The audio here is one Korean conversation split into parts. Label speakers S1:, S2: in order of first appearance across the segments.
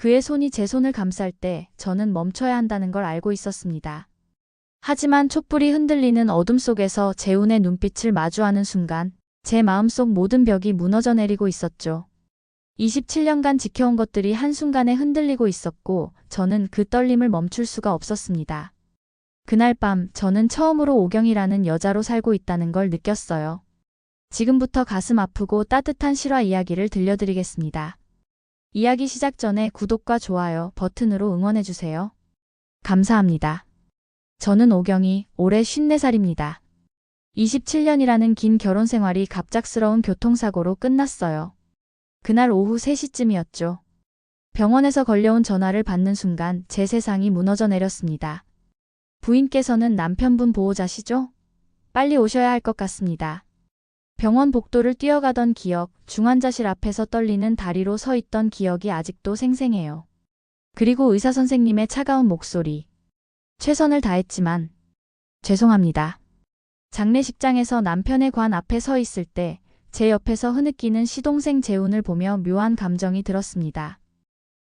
S1: 그의 손이 제 손을 감쌀 때 저는 멈춰야 한다는 걸 알고 있었습니다. 하지만 촛불이 흔들리는 어둠 속에서 재훈의 눈빛을 마주하는 순간 제 마음속 모든 벽이 무너져 내리고 있었죠. 27년간 지켜온 것들이 한순간에 흔들리고 있었고 저는 그 떨림을 멈출 수가 없었습니다. 그날 밤 저는 처음으로 오경이라는 여자로 살고 있다는 걸 느꼈어요. 지금부터 가슴 아프고 따뜻한 실화 이야기를 들려드리겠습니다. 이야기 시작 전에 구독과 좋아요 버튼으로 응원해주세요. 감사합니다. 저는 오경이 올해 54살입니다. 27년이라는 긴 결혼 생활이 갑작스러운 교통사고로 끝났어요. 그날 오후 3시쯤이었죠. 병원에서 걸려온 전화를 받는 순간 제 세상이 무너져 내렸습니다. 부인께서는 남편분 보호자시죠? 빨리 오셔야 할 것 같습니다. 병원 복도를 뛰어가던 기억, 중환자실 앞에서 떨리는 다리로 서 있던 기억이 아직도 생생해요. 그리고 의사 선생님의 차가운 목소리. 최선을 다했지만, 죄송합니다. 장례식장에서 남편의 관 앞에 서 있을 때, 제 옆에서 흐느끼는 시동생 재훈을 보며 묘한 감정이 들었습니다.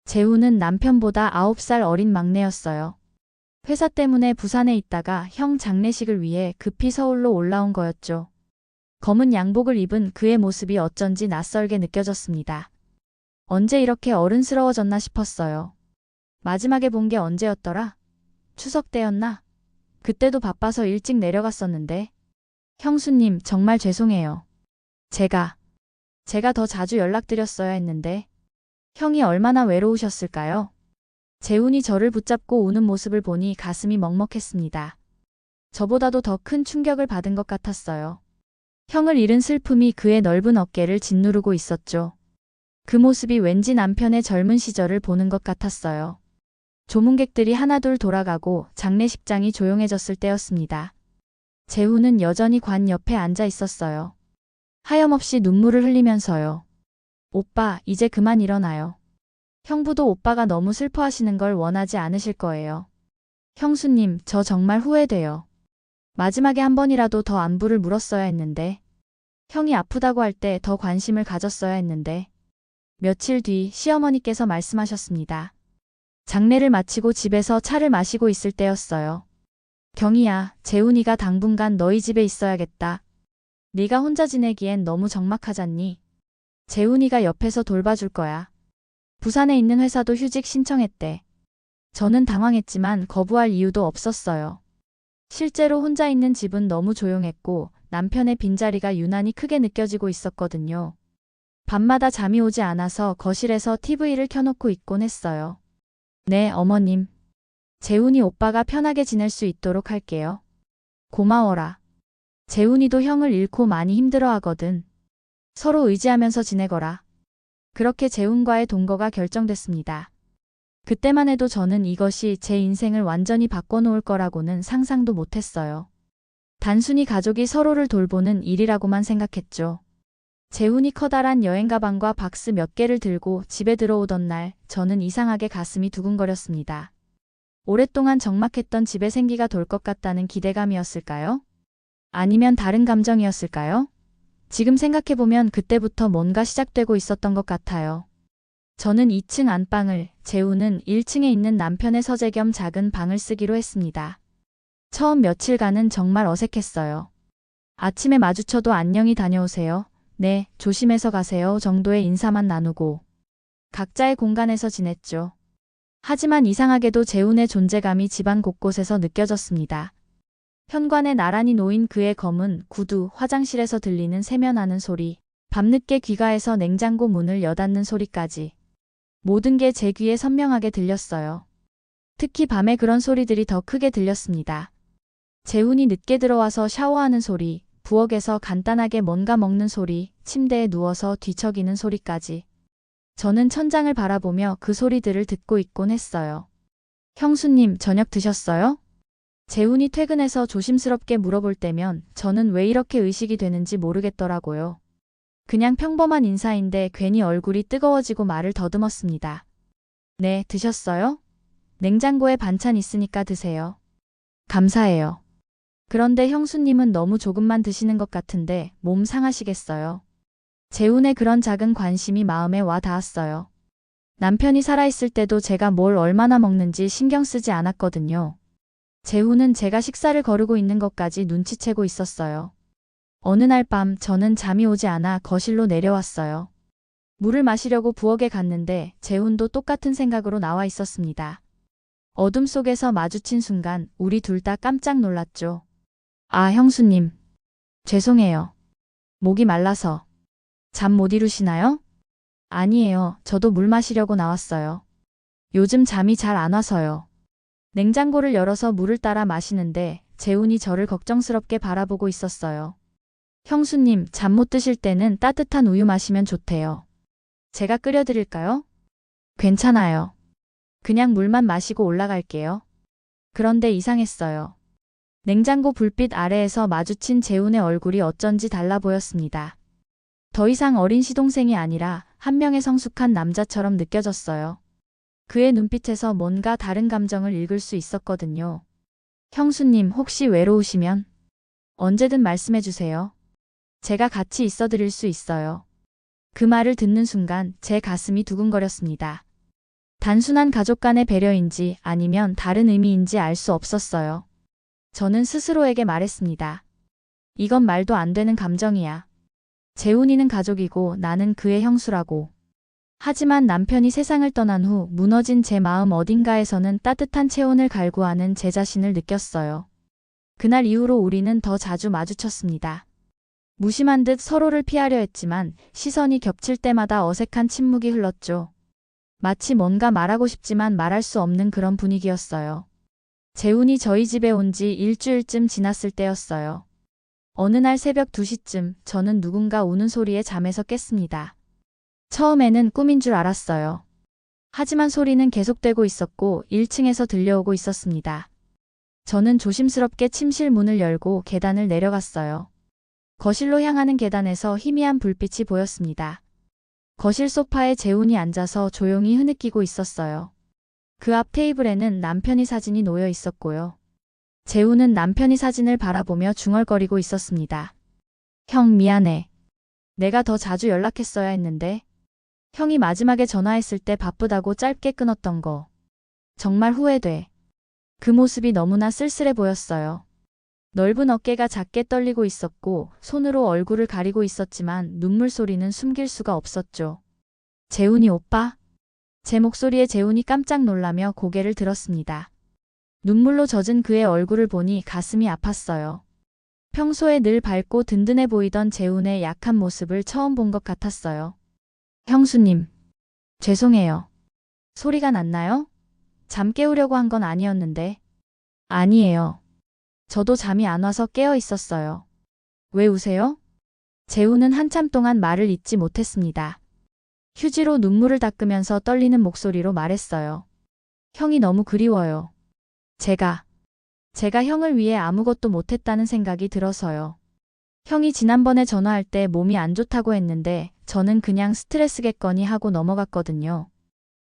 S1: 재훈은 남편보다 9살 어린 막내였어요. 회사 때문에 부산에 있다가 형 장례식을 위해 급히 서울로 올라온 거였죠. 검은 양복을 입은 그의 모습이 어쩐지 낯설게 느껴졌습니다. 언제 이렇게 어른스러워졌나 싶었어요. 마지막에 본 게 언제였더라? 추석 때였나? 그때도 바빠서 일찍 내려갔었는데. 형수님, 정말 죄송해요. 제가, 제가 더 자주 연락드렸어야 했는데. 형이 얼마나 외로우셨을까요? 재훈이 저를 붙잡고 우는 모습을 보니 가슴이 먹먹했습니다. 저보다도 더 큰 충격을 받은 것 같았어요. 형을 잃은 슬픔이 그의 넓은 어깨를 짓누르고 있었죠. 그 모습이 왠지 남편의 젊은 시절을 보는 것 같았어요. 조문객들이 하나둘 돌아가고 장례식장이 조용해졌을 때였습니다. 재훈은 여전히 관 옆에 앉아 있었어요. 하염없이 눈물을 흘리면서요. 오빠, 이제 그만 일어나요. 형부도 오빠가 너무 슬퍼하시는 걸 원하지 않으실 거예요. 형수님, 저 정말 후회돼요. 마지막에 한 번이라도 더 안부를 물었어야 했는데. 형이 아프다고 할 때 더 관심을 가졌어야 했는데. 며칠 뒤 시어머니께서 말씀하셨습니다. 장례를 마치고 집에서 차를 마시고 있을 때였어요. 경희야, 재훈이가 당분간 너희 집에 있어야겠다. 네가 혼자 지내기엔 너무 적막하잖니. 재훈이가 옆에서 돌봐줄 거야. 부산에 있는 회사도 휴직 신청했대. 저는 당황했지만 거부할 이유도 없었어요. 실제로 혼자 있는 집은 너무 조용했고 남편의 빈자리가 유난히 크게 느껴지고 있었거든요. 밤마다 잠이 오지 않아서 거실에서 TV를 켜놓고 있곤 했어요. 네, 어머님. 재훈이 오빠가 편하게 지낼 수 있도록 할게요. 고마워라. 재훈이도 형을 잃고 많이 힘들어 하거든. 서로 의지하면서 지내거라. 그렇게 재훈과의 동거가 결정됐습니다. 그때만 해도 저는 이것이 제 인생을 완전히 바꿔놓을 거라고는 상상도 못했어요. 단순히 가족이 서로를 돌보는 일이라고만 생각했죠. 재훈이 커다란 여행 가방과 박스 몇 개를 들고 집에 들어오던 날 저는 이상하게 가슴이 두근거렸습니다. 오랫동안 적막했던 집에 생기가 돌 것 같다는 기대감이었을까요? 아니면 다른 감정이었을까요? 지금 생각해보면 그때부터 뭔가 시작되고 있었던 것 같아요. 저는 2층 안방을, 재우는 1층에 있는 남편의 서재 겸 작은 방을 쓰기로 했습니다. 처음 며칠간은 정말 어색했어요. 아침에 마주쳐도 안녕히 다녀오세요. 네, 조심해서 가세요 정도의 인사만 나누고 각자의 공간에서 지냈죠. 하지만 이상하게도 재훈의 존재감이 집안 곳곳에서 느껴졌습니다. 현관에 나란히 놓인 그의 검은 구두, 화장실에서 들리는 세면하는 소리, 밤늦게 귀가해서 냉장고 문을 여닫는 소리까지. 모든 게 제 귀에 선명하게 들렸어요. 특히 밤에 그런 소리들이 더 크게 들렸습니다. 재훈이 늦게 들어와서 샤워하는 소리, 부엌에서 간단하게 뭔가 먹는 소리, 침대에 누워서 뒤척이는 소리까지. 저는 천장을 바라보며 그 소리들을 듣고 있곤 했어요. 형수님, 저녁 드셨어요? 재훈이 퇴근해서 조심스럽게 물어볼 때면 저는 왜 이렇게 의식이 되는지 모르겠더라고요. 그냥 평범한 인사인데 괜히 얼굴이 뜨거워지고 말을 더듬었습니다. 네, 드셨어요? 냉장고에 반찬 있으니까 드세요. 감사해요. 그런데 형수님은 너무 조금만 드시는 것 같은데 몸 상하시겠어요. 재훈의 그런 작은 관심이 마음에 와 닿았어요. 남편이 살아있을 때도 제가 뭘 얼마나 먹는지 신경 쓰지 않았거든요. 재훈은 제가 식사를 거르고 있는 것까지 눈치채고 있었어요. 어느 날 밤 저는 잠이 오지 않아 거실로 내려왔어요. 물을 마시려고 부엌에 갔는데 재훈도 똑같은 생각으로 나와 있었습니다. 어둠 속에서 마주친 순간 우리 둘 다 깜짝 놀랐죠. 아, 형수님. 죄송해요. 목이 말라서. 잠 못 이루시나요? 아니에요. 저도 물 마시려고 나왔어요. 요즘 잠이 잘 안 와서요. 냉장고를 열어서 물을 따라 마시는데 재훈이 저를 걱정스럽게 바라보고 있었어요. 형수님, 잠 못 드실 때는 따뜻한 우유 마시면 좋대요. 제가 끓여드릴까요? 괜찮아요. 그냥 물만 마시고 올라갈게요. 그런데 이상했어요. 냉장고 불빛 아래에서 마주친 재훈의 얼굴이 어쩐지 달라 보였습니다. 더 이상 어린 시동생이 아니라 한 명의 성숙한 남자처럼 느껴졌어요. 그의 눈빛에서 뭔가 다른 감정을 읽을 수 있었거든요. 형수님, 혹시 외로우시면 언제든 말씀해 주세요. 제가 같이 있어 드릴 수 있어요. 그 말을 듣는 순간 제 가슴이 두근거렸습니다. 단순한 가족 간의 배려인지 아니면 다른 의미인지 알 수 없었어요. 저는 스스로에게 말했습니다. 이건 말도 안 되는 감정이야. 재훈이는 가족이고 나는 그의 형수라고. 하지만 남편이 세상을 떠난 후 무너진 제 마음 어딘가에서는 따뜻한 체온을 갈구하는 제 자신을 느꼈어요. 그날 이후로 우리는 더 자주 마주쳤습니다. 무심한 듯 서로를 피하려 했지만 시선이 겹칠 때마다 어색한 침묵이 흘렀죠. 마치 뭔가 말하고 싶지만 말할 수 없는 그런 분위기였어요. 재훈이 저희 집에 온 지 일주일쯤 지났을 때였어요. 어느 날 새벽 2시쯤 저는 누군가 우는 소리에 잠에서 깼습니다. 처음에는 꿈인 줄 알았어요. 하지만 소리는 계속되고 있었고 1층에서 들려오고 있었습니다. 저는 조심스럽게 침실 문을 열고 계단을 내려갔어요. 거실로 향하는 계단에서 희미한 불빛이 보였습니다. 거실 소파에 재훈이 앉아서 조용히 흐느끼고 있었어요. 그 앞 테이블에는 남편이 사진이 놓여 있었고요. 재훈은 남편이 사진을 바라보며 중얼거리고 있었습니다. 형 미안해. 내가 더 자주 연락했어야 했는데. 형이 마지막에 전화했을 때 바쁘다고 짧게 끊었던 거. 정말 후회돼. 그 모습이 너무나 쓸쓸해 보였어요. 넓은 어깨가 작게 떨리고 있었고 손으로 얼굴을 가리고 있었지만 눈물 소리는 숨길 수가 없었죠. 재훈이 오빠? 제 목소리에 재훈이 깜짝 놀라며 고개를 들었습니다. 눈물로 젖은 그의 얼굴을 보니 가슴이 아팠어요. 평소에 늘 밝고 든든해 보이던 재훈의 약한 모습을 처음 본 것 같았어요. 형수님. 죄송해요. 소리가 났나요? 잠 깨우려고 한 건 아니었는데. 아니에요. 저도 잠이 안 와서 깨어 있었어요. 왜 우세요? 재우는 한참 동안 말을 잇지 못했습니다. 휴지로 눈물을 닦으면서 떨리는 목소리로 말했어요. 형이 너무 그리워요. 제가, 제가 형을 위해 아무것도 못했다는 생각이 들어서요. 형이 지난번에 전화할 때 몸이 안 좋다고 했는데 저는 그냥 스트레스겠거니 하고 넘어갔거든요.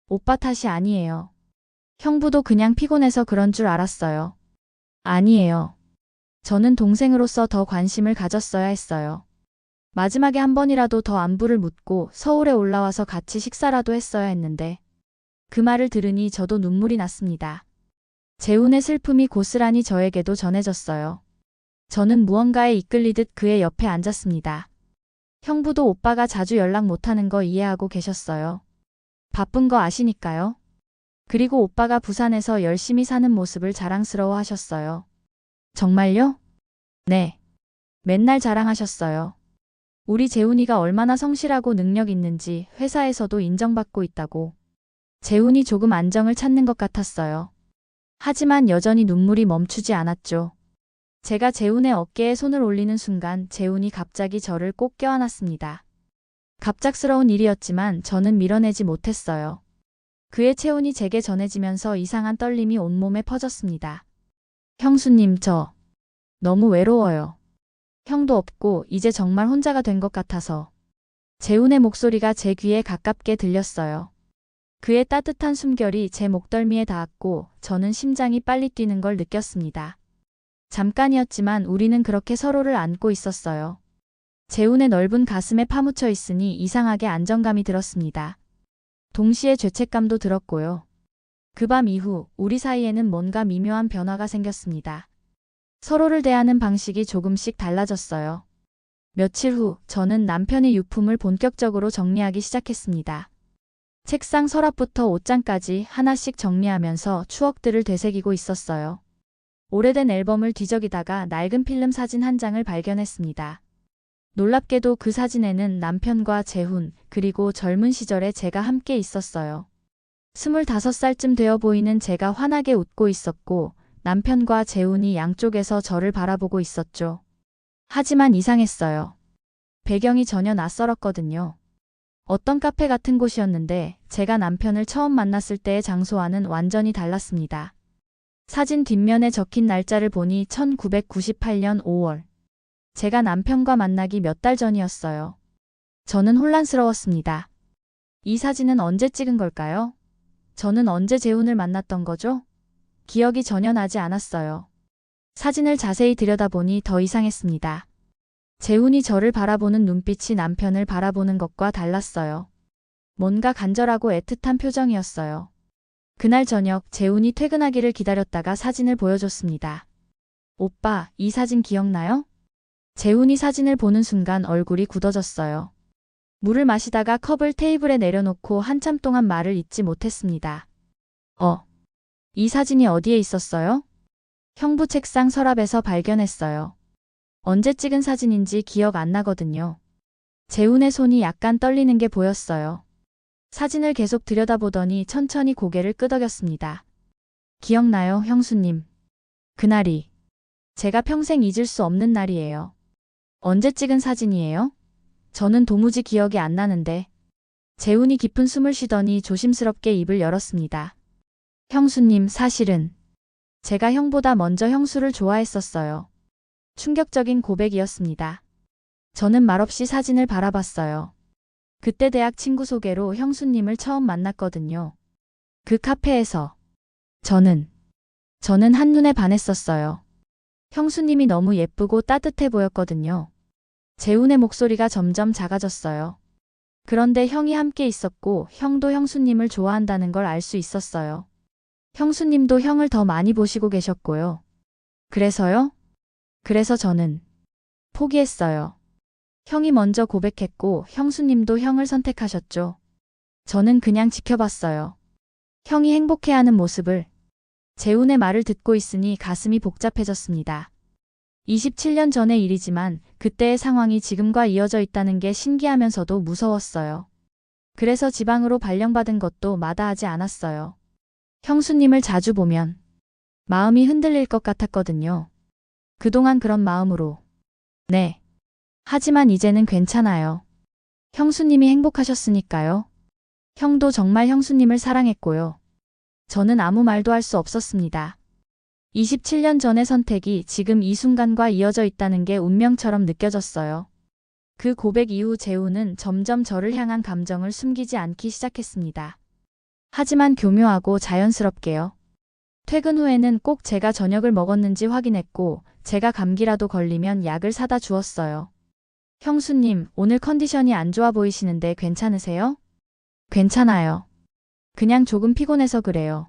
S1: 오빠 탓이 아니에요. 형부도 그냥 피곤해서 그런 줄 알았어요. 아니에요. 저는 동생으로서 더 관심을 가졌어야 했어요. 마지막에 한 번이라도 더 안부를 묻고 서울에 올라와서 같이 식사라도 했어야 했는데 그 말을 들으니 저도 눈물이 났습니다. 재훈의 슬픔이 고스란히 저에게도 전해졌어요. 저는 무언가에 이끌리듯 그의 옆에 앉았습니다. 형부도 오빠가 자주 연락 못하는 거 이해하고 계셨어요. 바쁜 거 아시니까요. 그리고 오빠가 부산에서 열심히 사는 모습을 자랑스러워 하셨어요. 정말요? 네. 맨날 자랑하셨어요. 우리 재훈이가 얼마나 성실하고 능력 있는지 회사에서도 인정받고 있다고. 재훈이 조금 안정을 찾는 것 같았어요. 하지만 여전히 눈물이 멈추지 않았죠. 제가 재훈의 어깨에 손을 올리는 순간 재훈이 갑자기 저를 꼭 껴안았습니다. 갑작스러운 일이었지만 저는 밀어내지 못했어요. 그의 체온이 제게 전해지면서 이상한 떨림이 온몸에 퍼졌습니다. 형수님, 저 너무 외로워요. 형도 없고 이제 정말 혼자가 된 것 같아서. 재훈의 목소리가 제 귀에 가깝게 들렸어요. 그의 따뜻한 숨결이 제 목덜미에 닿았고 저는 심장이 빨리 뛰는 걸 느꼈습니다. 잠깐이었지만 우리는 그렇게 서로를 안고 있었어요. 재훈의 넓은 가슴에 파묻혀 있으니 이상하게 안정감이 들었습니다. 동시에 죄책감도 들었고요. 그 밤 이후 우리 사이에는 뭔가 미묘한 변화가 생겼습니다. 서로를 대하는 방식이 조금씩 달라졌어요. 며칠 후 저는 남편의 유품을 본격적으로 정리하기 시작했습니다. 책상 서랍부터 옷장까지 하나씩 정리하면서 추억들을 되새기고 있었어요. 오래된 앨범을 뒤적이다가 낡은 필름 사진 한 장을 발견했습니다. 놀랍게도 그 사진에는 남편과 재훈, 그리고 젊은 시절에 제가 함께 있었어요. 25살쯤 되어 보이는 제가 환하게 웃고 있었고, 남편과 재훈이 양쪽에서 저를 바라보고 있었죠. 하지만 이상했어요. 배경이 전혀 낯설었거든요. 어떤 카페 같은 곳이었는데 제가 남편을 처음 만났을 때의 장소와는 완전히 달랐습니다. 사진 뒷면에 적힌 날짜를 보니 1998년 5월. 제가 남편과 만나기 몇 달 전이었어요. 저는 혼란스러웠습니다. 이 사진은 언제 찍은 걸까요? 저는 언제 재훈을 만났던 거죠? 기억이 전혀 나지 않았어요. 사진을 자세히 들여다보니 더 이상했습니다. 재훈이 저를 바라보는 눈빛이 남편을 바라보는 것과 달랐어요. 뭔가 간절하고 애틋한 표정이었어요. 그날 저녁 재훈이 퇴근하기를 기다렸다가 사진을 보여줬습니다. 오빠, 이 사진 기억나요? 재훈이 사진을 보는 순간 얼굴이 굳어졌어요. 물을 마시다가 컵을 테이블에 내려놓고 한참 동안 말을 잇지 못했습니다. 어, 이 사진이 어디에 있었어요? 형부 책상 서랍에서 발견했어요. 언제 찍은 사진인지 기억 안 나거든요. 재훈의 손이 약간 떨리는 게 보였어요. 사진을 계속 들여다보더니 천천히 고개를 끄덕였습니다. 기억나요, 형수님? 그날이 제가 평생 잊을 수 없는 날이에요. 언제 찍은 사진이에요? 저는 도무지 기억이 안 나는데. 재훈이 깊은 숨을 쉬더니 조심스럽게 입을 열었습니다. 형수님, 사실은 제가 형보다 먼저 형수를 좋아했었어요. 충격적인 고백이었습니다. 저는 말없이 사진을 바라봤어요. 그때 대학 친구 소개로 형수님을 처음 만났거든요. 그 카페에서 저는 저는 한눈에 반했었어요. 형수님이 너무 예쁘고 따뜻해 보였거든요. 재훈의 목소리가 점점 작아졌어요. 그런데 형이 함께 있었고 형도 형수님을 좋아한다는 걸 알 수 있었어요. 형수님도 형을 더 많이 보시고 계셨고요. 그래서요? 그래서 저는 포기했어요. 형이 먼저 고백했고 형수님도 형을 선택하셨죠. 저는 그냥 지켜봤어요. 형이 행복해하는 모습을 재훈의 말을 듣고 있으니 가슴이 복잡해졌습니다. 27년 전의 일이지만 그때의 상황이 지금과 이어져 있다는 게 신기하면서도 무서웠어요. 그래서 지방으로 발령받은 것도 마다하지 않았어요. 형수님을 자주 보면 마음이 흔들릴 것 같았거든요. 그동안 그런 마음으로. 네. 하지만 이제는 괜찮아요. 형수님이 행복하셨으니까요. 형도 정말 형수님을 사랑했고요. 저는 아무 말도 할 수 없었습니다. 27년 전의 선택이 지금 이 순간과 이어져 있다는 게 운명처럼 느껴졌어요. 그 고백 이후 재우는 점점 저를 향한 감정을 숨기지 않기 시작했습니다. 하지만 교묘하고 자연스럽게요. 퇴근 후에는 꼭 제가 저녁을 먹었는지 확인했고 제가 감기라도 걸리면 약을 사다 주었어요. 형수님, 오늘 컨디션이 안 좋아 보이시는데 괜찮으세요? 괜찮아요. 그냥 조금 피곤해서 그래요.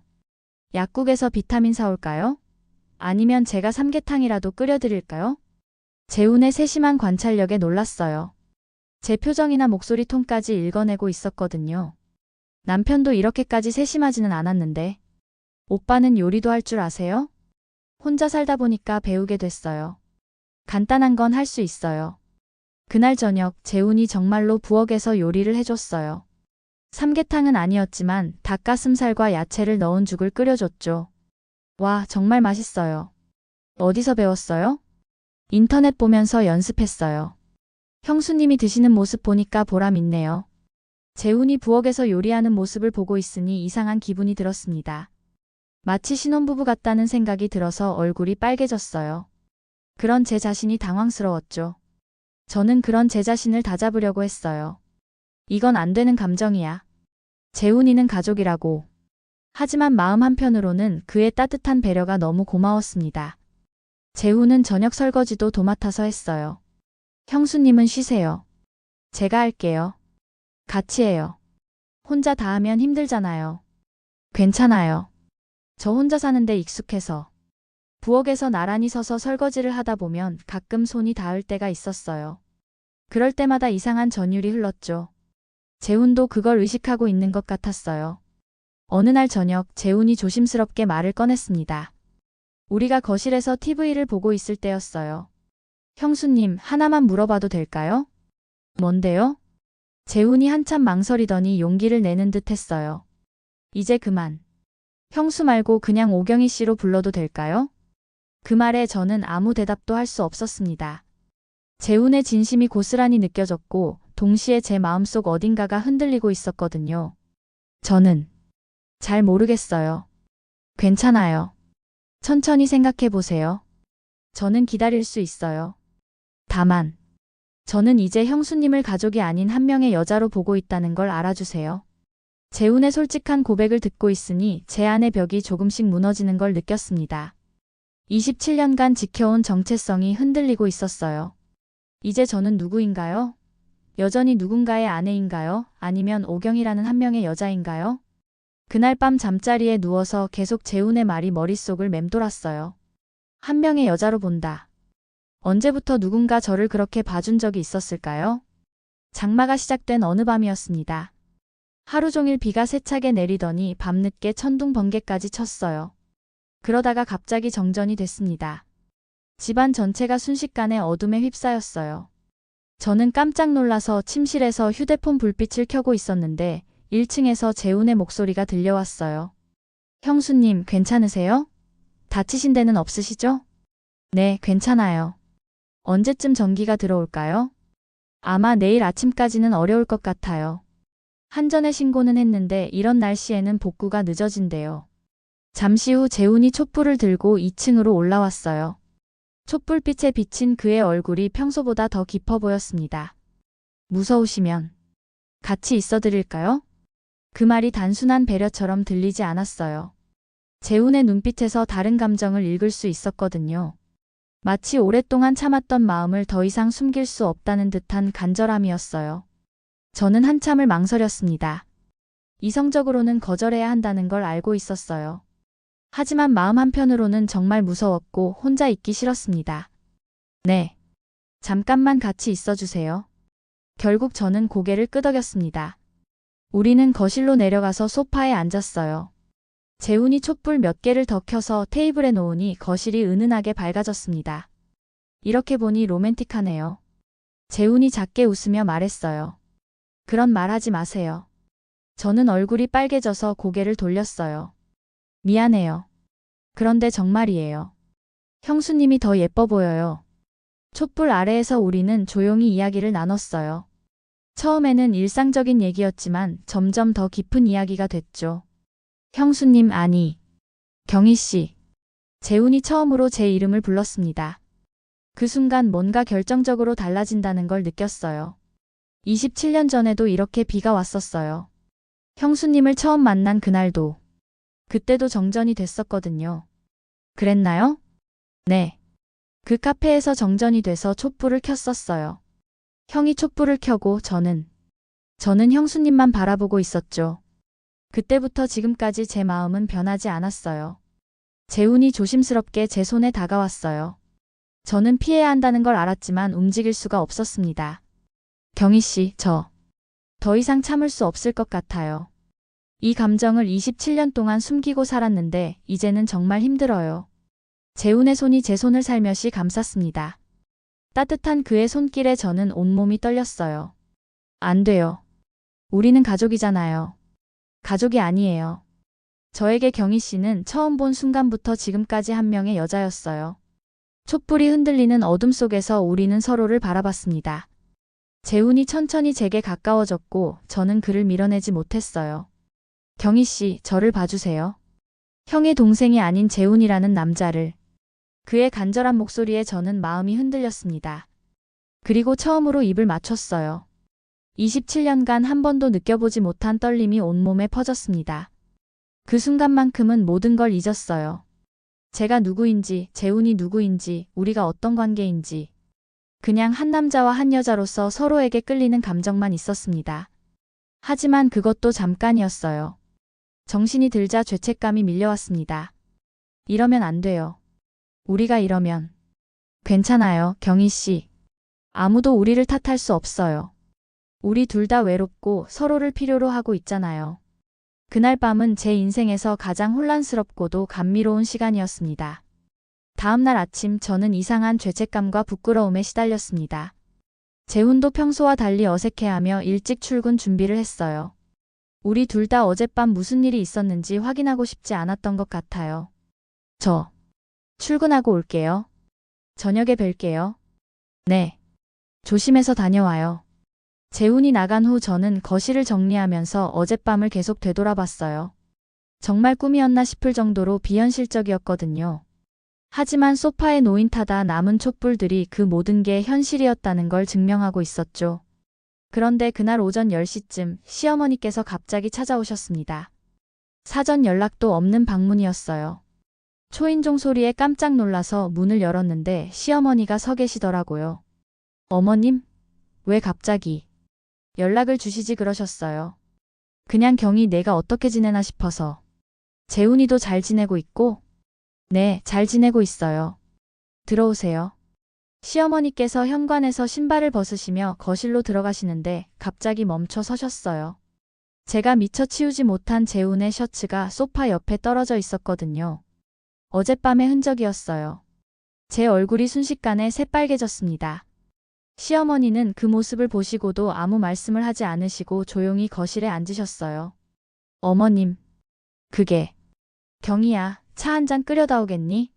S1: 약국에서 비타민 사올까요? 아니면 제가 삼계탕이라도 끓여드릴까요? 재훈의 세심한 관찰력에 놀랐어요. 제 표정이나 목소리 톤까지 읽어내고 있었거든요. 남편도 이렇게까지 세심하지는 않았는데. 오빠는 요리도 할 줄 아세요? 혼자 살다 보니까 배우게 됐어요. 간단한 건 할 수 있어요. 그날 저녁 재훈이 정말로 부엌에서 요리를 해줬어요. 삼계탕은 아니었지만 닭가슴살과 야채를 넣은 죽을 끓여줬죠. 와, 정말 맛있어요. 어디서 배웠어요? 인터넷 보면서 연습했어요. 형수님이 드시는 모습 보니까 보람 있네요. 재훈이 부엌에서 요리하는 모습을 보고 있으니 이상한 기분이 들었습니다. 마치 신혼부부 같다는 생각이 들어서 얼굴이 빨개졌어요. 그런 제 자신이 당황스러웠죠. 저는 그런 제 자신을 다잡으려고 했어요. 이건 안 되는 감정이야. 재훈이는 가족이라고. 하지만 마음 한편으로는 그의 따뜻한 배려가 너무 고마웠습니다. 재훈은 저녁 설거지도 도맡아서 했어요. 형수님은 쉬세요. 제가 할게요. 같이 해요. 혼자 다 하면 힘들잖아요. 괜찮아요. 저 혼자 사는데 익숙해서. 부엌에서 나란히 서서 설거지를 하다 보면 가끔 손이 닿을 때가 있었어요. 그럴 때마다 이상한 전율이 흘렀죠. 재훈도 그걸 의식하고 있는 것 같았어요. 어느 날 저녁 재훈이 조심스럽게 말을 꺼냈습니다. 우리가 거실에서 TV를 보고 있을 때였어요. 형수님, 하나만 물어봐도 될까요? 뭔데요? 재훈이 한참 망설이더니 용기를 내는 듯 했어요. 이제 그만. 형수 말고 그냥 오경희 씨로 불러도 될까요? 그 말에 저는 아무 대답도 할 수 없었습니다. 재훈의 진심이 고스란히 느껴졌고, 동시에 제 마음속 어딘가가 흔들리고 있었거든요. 저는 잘 모르겠어요. 괜찮아요. 천천히 생각해 보세요. 저는 기다릴 수 있어요. 다만, 저는 이제 형수님을 가족이 아닌 한 명의 여자로 보고 있다는 걸 알아주세요. 재훈의 솔직한 고백을 듣고 있으니 제 안의 벽이 조금씩 무너지는 걸 느꼈습니다. 27년간 지켜온 정체성이 흔들리고 있었어요. 이제 저는 누구인가요? 여전히 누군가의 아내인가요? 아니면 오경이라는 한 명의 여자인가요? 그날 밤 잠자리에 누워서 계속 재훈의 말이 머릿속을 맴돌았어요. 한 명의 여자로 본다. 언제부터 누군가 저를 그렇게 봐준 적이 있었을까요? 장마가 시작된 어느 밤이었습니다. 하루 종일 비가 세차게 내리더니 밤늦게 천둥 번개까지 쳤어요. 그러다가 갑자기 정전이 됐습니다. 집안 전체가 순식간에 어둠에 휩싸였어요. 저는 깜짝 놀라서 침실에서 휴대폰 불빛을 켜고 있었는데 1층에서 재훈의 목소리가 들려왔어요. 형수님, 괜찮으세요? 다치신 데는 없으시죠? 네, 괜찮아요. 언제쯤 전기가 들어올까요? 아마 내일 아침까지는 어려울 것 같아요. 한전에 신고는 했는데 이런 날씨에는 복구가 늦어진대요. 잠시 후 재훈이 촛불을 들고 2층으로 올라왔어요. 촛불빛에 비친 그의 얼굴이 평소보다 더 깊어 보였습니다. 무서우시면 같이 있어 드릴까요? 그 말이 단순한 배려처럼 들리지 않았어요. 재훈의 눈빛에서 다른 감정을 읽을 수 있었거든요. 마치 오랫동안 참았던 마음을 더 이상 숨길 수 없다는 듯한 간절함이었어요. 저는 한참을 망설였습니다. 이성적으로는 거절해야 한다는 걸 알고 있었어요. 하지만 마음 한편으로는 정말 무서웠고 혼자 있기 싫었습니다. 네. 잠깐만 같이 있어 주세요. 결국 저는 고개를 끄덕였습니다. 우리는 거실로 내려가서 소파에 앉았어요. 재훈이 촛불 몇 개를 더 켜서 테이블에 놓으니 거실이 은은하게 밝아졌습니다. 이렇게 보니 로맨틱하네요. 재훈이 작게 웃으며 말했어요. 그런 말 하지 마세요. 저는 얼굴이 빨개져서 고개를 돌렸어요. 미안해요. 그런데 정말이에요. 형수님이 더 예뻐 보여요. 촛불 아래에서 우리는 조용히 이야기를 나눴어요. 처음에는 일상적인 얘기였지만 점점 더 깊은 이야기가 됐죠. 형수님 아니. 경희 씨. 재훈이 처음으로 제 이름을 불렀습니다. 그 순간 뭔가 결정적으로 달라진다는 걸 느꼈어요. 27년 전에도 이렇게 비가 왔었어요. 형수님을 처음 만난 그날도. 그때도 정전이 됐었거든요. 그랬나요? 네. 그 카페에서 정전이 돼서 촛불을 켰었어요. 형이 촛불을 켜고 저는, 저는 형수님만 바라보고 있었죠. 그때부터 지금까지 제 마음은 변하지 않았어요. 재훈이 조심스럽게 제 손에 다가왔어요. 저는 피해야 한다는 걸 알았지만 움직일 수가 없었습니다. 경희 씨, 저. 더 이상 참을 수 없을 것 같아요. 이 감정을 27년 동안 숨기고 살았는데 이제는 정말 힘들어요. 재훈의 손이 제 손을 살며시 감쌌습니다. 따뜻한 그의 손길에 저는 온몸이 떨렸어요. 안 돼요. 우리는 가족이잖아요. 가족이 아니에요. 저에게 경희 씨는 처음 본 순간부터 지금까지 한 명의 여자였어요. 촛불이 흔들리는 어둠 속에서 우리는 서로를 바라봤습니다. 재훈이 천천히 제게 가까워졌고 저는 그를 밀어내지 못했어요. 경희 씨, 저를 봐주세요. 형의 동생이 아닌 재훈이라는 남자를. 그의 간절한 목소리에 저는 마음이 흔들렸습니다. 그리고 처음으로 입을 맞췄어요. 27년간 한 번도 느껴보지 못한 떨림이 온몸에 퍼졌습니다. 그 순간만큼은 모든 걸 잊었어요. 제가 누구인지, 재훈이 누구인지, 우리가 어떤 관계인지. 그냥 한 남자와 한 여자로서 서로에게 끌리는 감정만 있었습니다. 하지만 그것도 잠깐이었어요. 정신이 들자 죄책감이 밀려왔습니다. 이러면 안 돼요. 우리가 이러면. 괜찮아요, 경희 씨. 아무도 우리를 탓할 수 없어요. 우리 둘 다 외롭고 서로를 필요로 하고 있잖아요. 그날 밤은 제 인생에서 가장 혼란스럽고도 감미로운 시간이었습니다. 다음날 아침 저는 이상한 죄책감과 부끄러움에 시달렸습니다. 재훈도 평소와 달리 어색해하며 일찍 출근 준비를 했어요. 우리 둘 다 어젯밤 무슨 일이 있었는지 확인하고 싶지 않았던 것 같아요. 저 출근하고 올게요. 저녁에 뵐게요. 네. 조심해서 다녀와요. 재훈이 나간 후 저는 거실을 정리하면서 어젯밤을 계속 되돌아봤어요. 정말 꿈이었나 싶을 정도로 비현실적이었거든요. 하지만 소파에 놓인 타다 남은 촛불들이 그 모든 게 현실이었다는 걸 증명하고 있었죠. 그런데 그날 오전 10시쯤 시어머니께서 갑자기 찾아오셨습니다. 사전 연락도 없는 방문이었어요. 초인종 소리에 깜짝 놀라서 문을 열었는데 시어머니가 서 계시더라고요. 어머님? 왜 갑자기? 연락을 주시지 그러셨어요. 그냥 경이 내가 어떻게 지내나 싶어서. 재훈이도 잘 지내고 있고? 네, 잘 지내고 있어요. 들어오세요. 시어머니께서 현관에서 신발을 벗으시며 거실로 들어가시는데 갑자기 멈춰 서셨어요. 제가 미처 치우지 못한 재훈의 셔츠가 소파 옆에 떨어져 있었거든요. 어젯밤의 흔적이었어요. 제 얼굴이 순식간에 새빨개졌습니다. 시어머니는 그 모습을 보시고도 아무 말씀을 하지 않으시고 조용히 거실에 앉으셨어요. 어머님, 그게 경이야, 차 한 잔 끓여다 오겠니?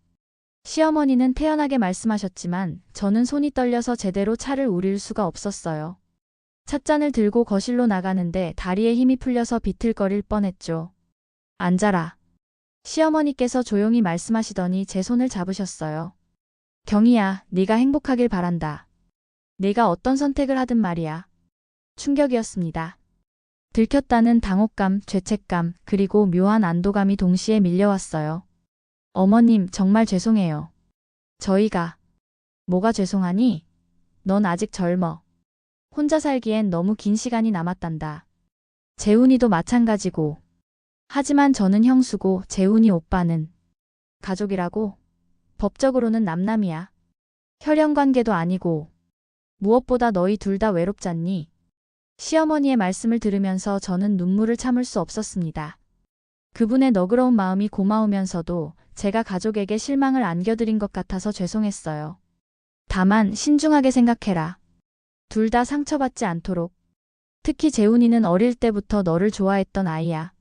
S1: 시어머니는 태연하게 말씀하셨지만 저는 손이 떨려서 제대로 차를 우릴 수가 없었어요. 찻잔을 들고 거실로 나가는데 다리에 힘이 풀려서 비틀거릴 뻔했죠. 앉아라. 시어머니께서 조용히 말씀하시더니 제 손을 잡으셨어요. 경이야, 네가 행복하길 바란다. 내가 어떤 선택을 하든 말이야. 충격이었습니다. 들켰다는 당혹감, 죄책감, 그리고 묘한 안도감이 동시에 밀려왔어요. 어머님, 정말 죄송해요. 저희가. 뭐가 죄송하니? 넌 아직 젊어. 혼자 살기엔 너무 긴 시간이 남았단다. 재훈이도 마찬가지고. 하지만 저는 형수고 재훈이 오빠는 가족이라고? 법적으로는 남남이야. 혈연 관계도 아니고. 무엇보다 너희 둘 다 외롭잖니? 시어머니의 말씀을 들으면서 저는 눈물을 참을 수 없었습니다. 그분의 너그러운 마음이 고마우면서도 제가 가족에게 실망을 안겨드린 것 같아서 죄송했어요. 다만 신중하게 생각해라. 둘 다 상처받지 않도록. 특히 재훈이는 어릴 때부터 너를 좋아했던 아이야.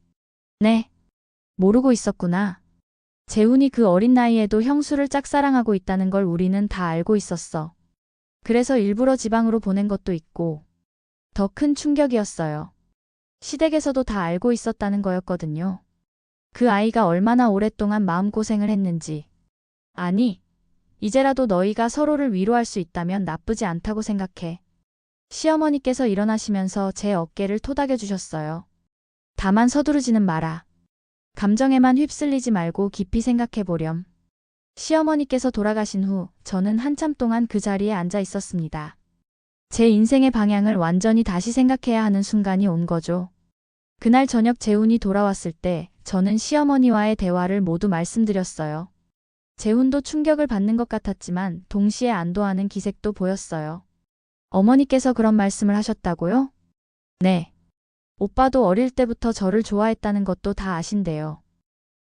S1: 네. 모르고 있었구나. 재훈이 그 어린 나이에도 형수를 짝사랑하고 있다는 걸 우리는 다 알고 있었어. 그래서 일부러 지방으로 보낸 것도 있고. 더 큰 충격이었어요. 시댁에서도 다 알고 있었다는 거였거든요. 그 아이가 얼마나 오랫동안 마음고생을 했는지. 아니, 이제라도 너희가 서로를 위로할 수 있다면 나쁘지 않다고 생각해. 시어머니께서 일어나시면서 제 어깨를 토닥여 주셨어요. 다만 서두르지는 마라. 감정에만 휩쓸리지 말고 깊이 생각해 보렴. 시어머니께서 돌아가신 후 저는 한참 동안 그 자리에 앉아 있었습니다. 제 인생의 방향을 완전히 다시 생각해야 하는 순간이 온 거죠. 그날 저녁 재훈이 돌아왔을 때 저는 시어머니와의 대화를 모두 말씀드렸어요. 재훈도 충격을 받는 것 같았지만 동시에 안도하는 기색도 보였어요. 어머니께서 그런 말씀을 하셨다고요? 네. 오빠도 어릴 때부터 저를 좋아했다는 것도 다 아신대요.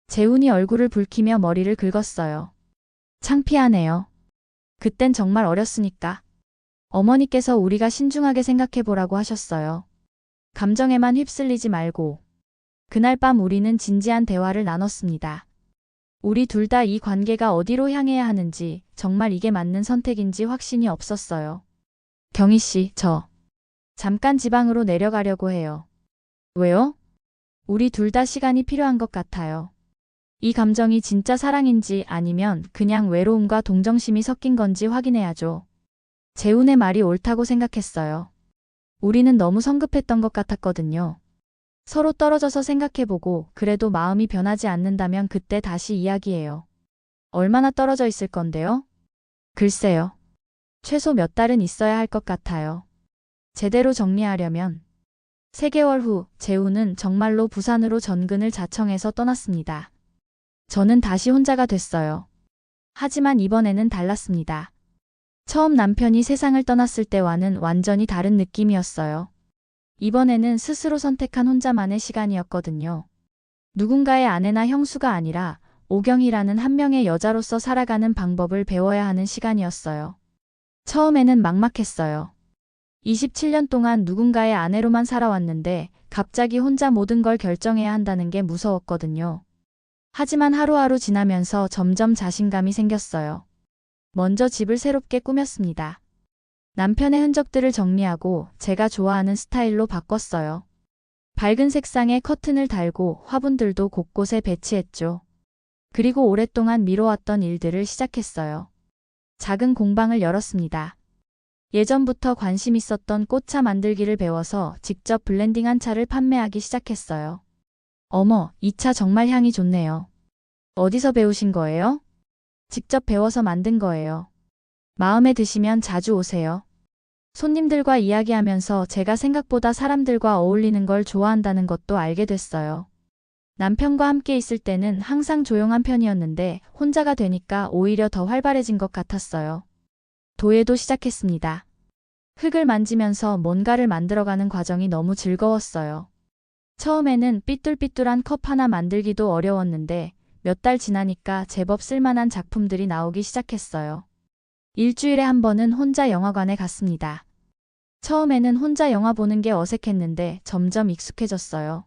S1: 재훈이 얼굴을 붉히며 머리를 긁었어요. 창피하네요. 그땐 정말 어렸으니까. 어머니께서 우리가 신중하게 생각해 보라고 하셨어요. 감정에만 휩쓸리지 말고. 그날 밤 우리는 진지한 대화를 나눴습니다. 우리 둘 다 이 관계가 어디로 향해야 하는지, 정말 이게 맞는 선택인지 확신이 없었어요. 경희 씨, 저. 잠깐 지방으로 내려가려고 해요. 왜요? 우리 둘 다 시간이 필요한 것 같아요. 이 감정이 진짜 사랑인지 아니면 그냥 외로움과 동정심이 섞인 건지 확인해야죠. 재훈의 말이 옳다고 생각했어요. 우리는 너무 성급했던 것 같았거든요. 서로 떨어져서 생각해보고 그래도 마음이 변하지 않는다면 그때 다시 이야기해요. 얼마나 떨어져 있을 건데요? 글쎄요. 최소 몇 달은 있어야 할 것 같아요. 제대로 정리하려면 3개월 후 재우는 정말로 부산으로 전근을 자청해서 떠났습니다. 저는 다시 혼자가 됐어요. 하지만 이번에는 달랐습니다. 처음 남편이 세상을 떠났을 때와는 완전히 다른 느낌이었어요. 이번에는 스스로 선택한 혼자만의 시간이었거든요. 누군가의 아내나 형수가 아니라 오경이라는 한 명의 여자로서 살아가는 방법을 배워야 하는 시간이었어요. 처음에는 막막했어요. 27년 동안 누군가의 아내로만 살아왔는데 갑자기 혼자 모든 걸 결정해야 한다는 게 무서웠거든요. 하지만 하루하루 지나면서 점점 자신감이 생겼어요. 먼저 집을 새롭게 꾸몄습니다. 남편의 흔적들을 정리하고 제가 좋아하는 스타일로 바꿨어요. 밝은 색상의 커튼을 달고 화분들도 곳곳에 배치했죠. 그리고 오랫동안 미뤄왔던 일들을 시작했어요. 작은 공방을 열었습니다. 예전부터 관심 있었던 꽃차 만들기를 배워서 직접 블렌딩한 차를 판매하기 시작했어요. 어머, 이 차 정말 향이 좋네요. 어디서 배우신 거예요? 직접 배워서 만든 거예요. 마음에 드시면 자주 오세요. 손님들과 이야기하면서 제가 생각보다 사람들과 어울리는 걸 좋아한다는 것도 알게 됐어요. 남편과 함께 있을 때는 항상 조용한 편이었는데 혼자가 되니까 오히려 더 활발해진 것 같았어요. 도예도 시작했습니다. 흙을 만지면서 뭔가를 만들어가는 과정이 너무 즐거웠어요. 처음에는 삐뚤삐뚤한 컵 하나 만들기도 어려웠는데 몇 달 지나니까 제법 쓸만한 작품들이 나오기 시작했어요. 일주일에 한 번은 혼자 영화관에 갔습니다. 처음에는 혼자 영화 보는 게 어색했는데 점점 익숙해졌어요.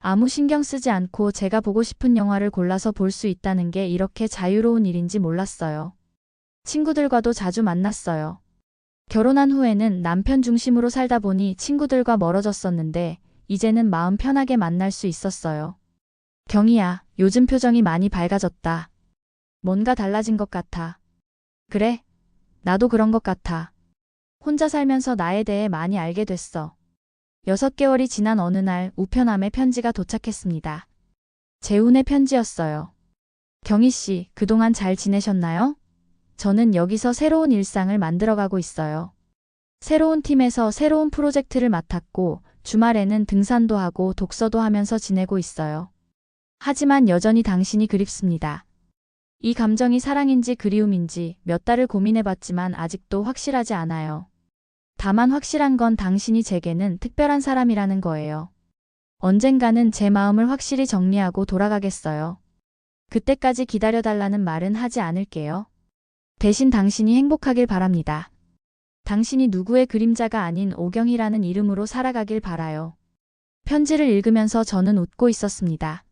S1: 아무 신경 쓰지 않고 제가 보고 싶은 영화를 골라서 볼 수 있다는 게 이렇게 자유로운 일인지 몰랐어요. 친구들과도 자주 만났어요. 결혼한 후에는 남편 중심으로 살다 보니 친구들과 멀어졌었는데 이제는 마음 편하게 만날 수 있었어요. 경희야, 요즘 표정이 많이 밝아졌다. 뭔가 달라진 것 같아. 그래? 나도 그런 것 같아. 혼자 살면서 나에 대해 많이 알게 됐어. 여섯 개월이 지난 어느 날 우편함에 편지가 도착했습니다. 재훈의 편지였어요. 경희 씨, 그동안 잘 지내셨나요? 저는 여기서 새로운 일상을 만들어가고 있어요. 새로운 팀에서 새로운 프로젝트를 맡았고 주말에는 등산도 하고 독서도 하면서 지내고 있어요. 하지만 여전히 당신이 그립습니다. 이 감정이 사랑인지 그리움인지 몇 달을 고민해봤지만 아직도 확실하지 않아요. 다만 확실한 건 당신이 제게는 특별한 사람이라는 거예요. 언젠가는 제 마음을 확실히 정리하고 돌아가겠어요. 그때까지 기다려달라는 말은 하지 않을게요. 대신 당신이 행복하길 바랍니다. 당신이 누구의 그림자가 아닌 오경이라는 이름으로 살아가길 바라요. 편지를 읽으면서 저는 웃고 있었습니다.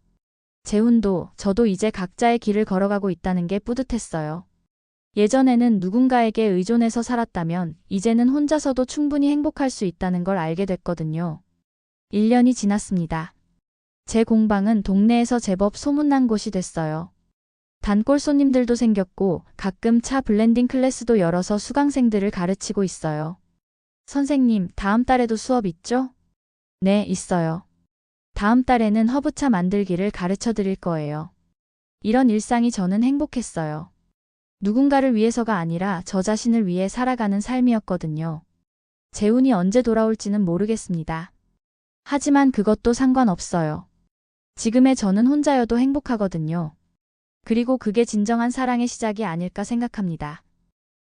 S1: 재훈도 저도 이제 각자의 길을 걸어가고 있다는 게 뿌듯했어요. 예전에는 누군가에게 의존해서 살았다면 이제는 혼자서도 충분히 행복할 수 있다는 걸 알게 됐거든요. 1년이 지났습니다. 제 공방은 동네에서 제법 소문난 곳이 됐어요. 단골 손님들도 생겼고 가끔 차 블렌딩 클래스도 열어서 수강생들을 가르치고 있어요. 선생님, 다음 달에도 수업 있죠? 네, 있어요. 다음 달에는 허브차 만들기를 가르쳐 드릴 거예요. 이런 일상이 저는 행복했어요. 누군가를 위해서가 아니라 저 자신을 위해 살아가는 삶이었거든요. 재훈이 언제 돌아올지는 모르겠습니다. 하지만 그것도 상관없어요. 지금의 저는 혼자여도 행복하거든요. 그리고 그게 진정한 사랑의 시작이 아닐까 생각합니다.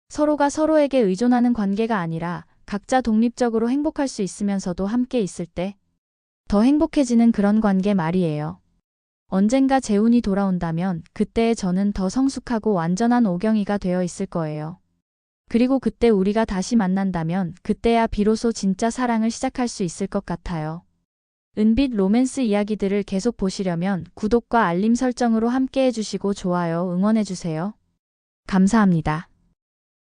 S1: 서로가 서로에게 의존하는 관계가 아니라 각자 독립적으로 행복할 수 있으면서도 함께 있을 때 더 행복해지는 그런 관계 말이에요. 언젠가 재훈이 돌아온다면 그때의 저는 더 성숙하고 완전한 오경이가 되어 있을 거예요. 그리고 그때 우리가 다시 만난다면 그때야 비로소 진짜 사랑을 시작할 수 있을 것 같아요. 은빛 로맨스 이야기들을 계속 보시려면 구독과 알림 설정으로 함께 해주시고 좋아요 응원해주세요. 감사합니다.